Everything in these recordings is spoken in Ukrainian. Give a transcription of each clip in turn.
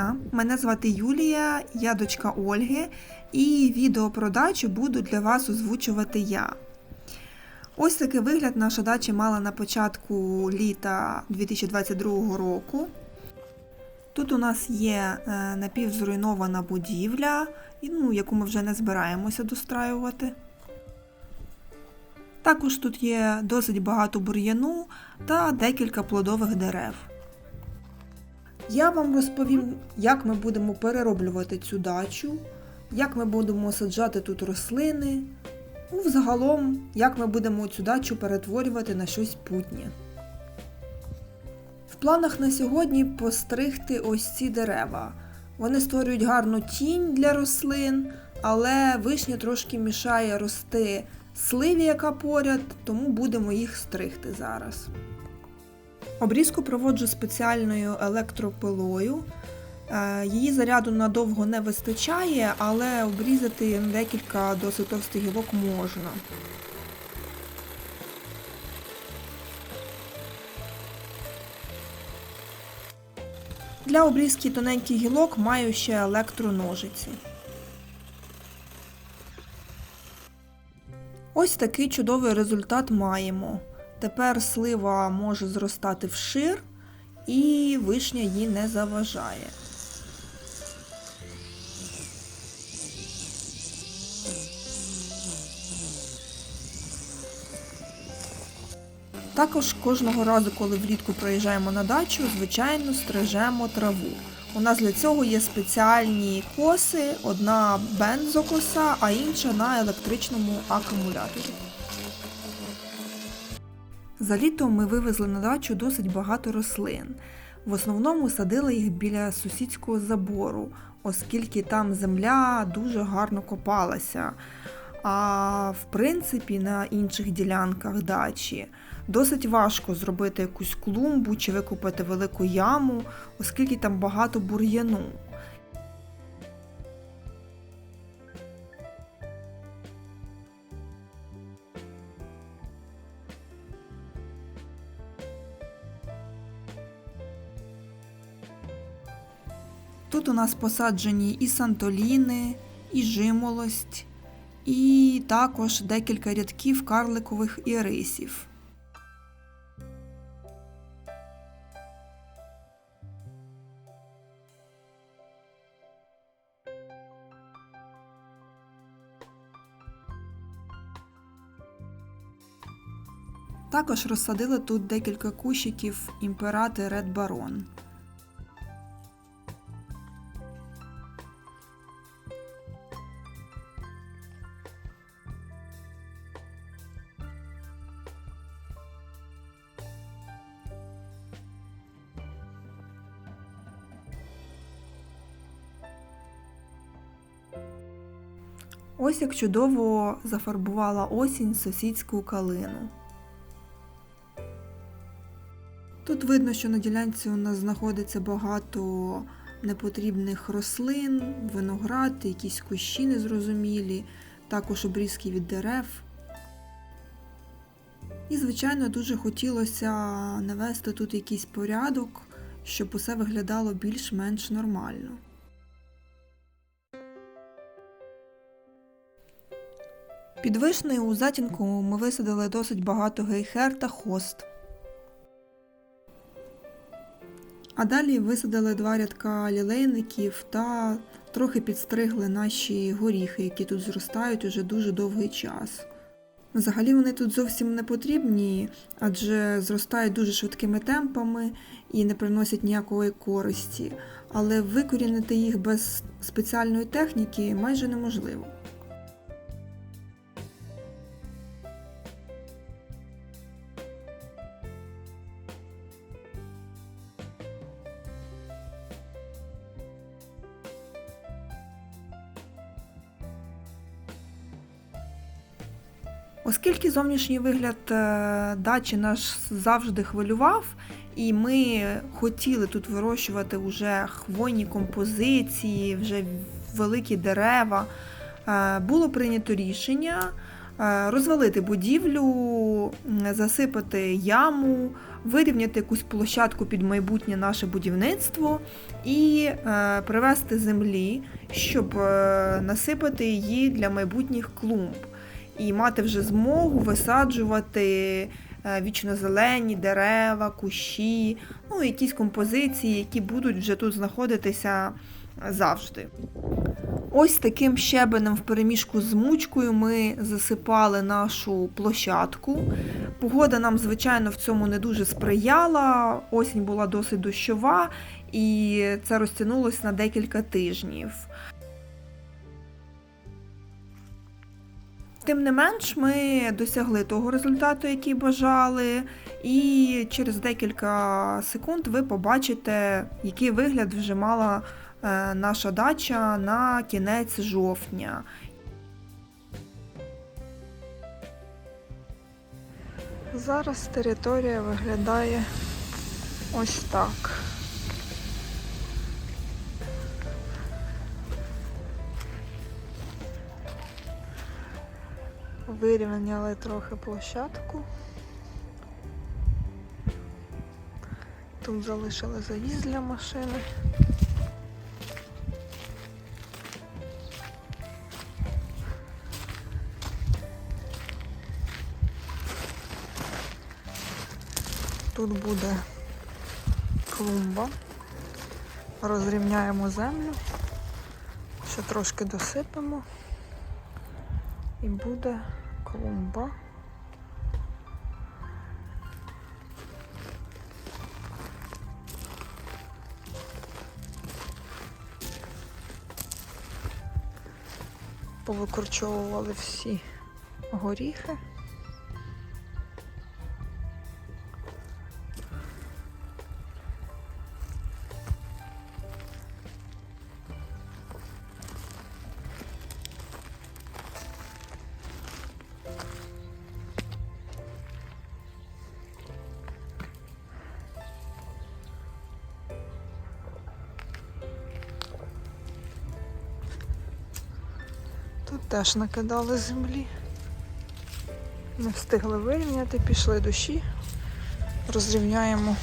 дня! Мене звати Юлія, я дочка Ольги, і відео про дачу буду для вас озвучувати я. Ось такий вигляд наша дача мала на початку літа 2022 року. Тут у нас є е, напівзруйнована будівля, ну, яку ми вже не збираємося достраювати. Також тут є досить багато бур'яну та декілька плодових дерев. Я вам розповім, як ми будемо перероблювати цю дачу, як ми будемо саджати тут рослини, ну, взагалом, як ми будемо цю дачу перетворювати на щось путнє. В планах на сьогодні постригти ось ці дерева. Вони створюють гарну тінь для рослин, але вишня трошки мішає рости сливі, яка поряд, тому будемо їх стригти зараз. Обрізку проводжу спеціальною електропилою. Е, Її заряду надовго не вистачає, але обрізати декілька досить товстих гілок можна. Для обрізки тоненьких гілок маю ще електроножиці. Ось такий чудовий результат маємо. Тепер слива може зростати вшир і вишня їй не заважає. Також кожного разу, коли влітку проїжджаємо на дачу, звичайно, стрижемо траву. У нас для цього є спеціальні коси, одна бензокоса, а інша на електричному акумуляторі. За літо ми вивезли на дачу досить багато рослин. В основному садили їх біля сусідського забору, оскільки там земля дуже гарно копалася. А в принципі на інших ділянках дачі досить важко зробити якусь клумбу чи викопати велику яму, оскільки там багато бур'яну. У нас посаджені і сантоліни, і жимолость, і також декілька рядків карликових ірисів. Також розсадили тут декілька кущиків імперати Ред Барон. Ось як чудово зафарбувала осінь сусідську калину. Тут видно, що на ділянці у нас знаходиться багато непотрібних рослин, виноград, якісь кущі незрозумілі, також обрізки від дерев. І, звичайно, дуже хотілося навести тут якийсь порядок, щоб усе виглядало більш-менш нормально. Під вишнею у затінку ми висадили досить багато гейхер та хост. А далі висадили два рядка лілейників та трохи підстригли наші горіхи, які тут зростають уже дуже довгий час. Взагалі вони тут зовсім не потрібні, адже зростають дуже швидкими темпами і не приносять ніякої користі, але викорінити їх без спеціальної техніки майже неможливо. Оскільки зовнішній вигляд е, дачі наш завжди хвилював, і ми хотіли тут вирощувати вже хвойні композиції, вже великі дерева, е, було прийнято рішення е, розвалити будівлю засипати яму, вирівняти якусь площадку під майбутнє наше будівництво і привезти землі, щоб насипати її для майбутніх клумб і мати вже змогу висаджувати е, вічнозелені дерева, кущі, ну, якісь композиції, які будуть вже тут знаходитися завжди. Ось таким щебенем вперемішку з мучкою ми засипали нашу площадку. Погода нам, звичайно, в цьому не дуже сприяла. Осінь була досить дощова, і це розтягнулося на декілька тижнів. Тим не менш, ми досягли того результату, який бажали, і через декілька секунд ви побачите, який вигляд вже мала е, наша дача на кінець жовтня. Зараз територія виглядає ось так. Вирівняли трохи площадку. Тут залишили заїзд для машини. Тут буде клумба. Розрівняємо землю, ще трошки досипемо і буде клумба. Повикорчовували всі горіхи. Теж накидали землі. Не встигли вирівняти, пішли дощі. Розрівняємо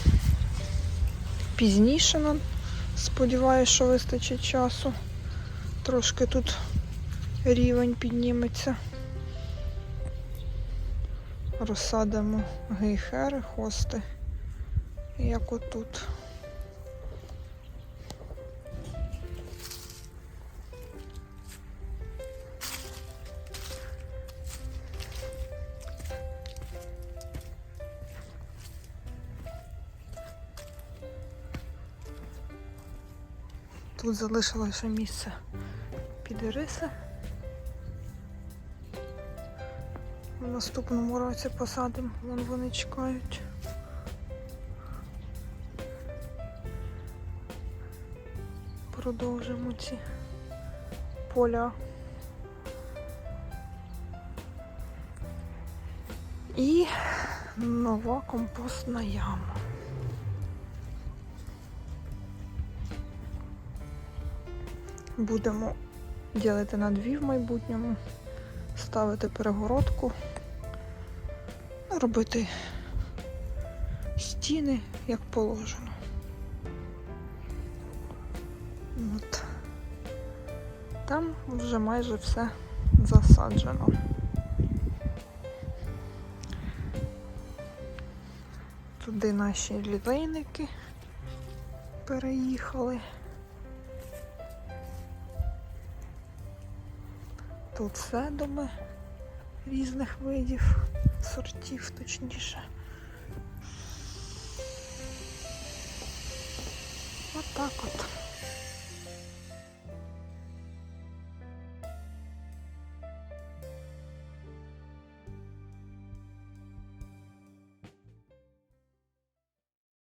пізніше. Сподіваюсь, що вистачить часу. Трошки тут рівень підніметься. Розсадимо гейхери, хости, як отут. Тут залишилося місце під іриси. В наступному році посадимо, вон вони чекають. Продовжимо ці поля. І нова компостна яма. Будемо ділити на дві в майбутньому, ставити перегородку, робити стіни, як положено. От. Там вже майже все засаджено. Туди наші лілейники переїхали. Тут седоми різних видів, сортів точніше. Отак от.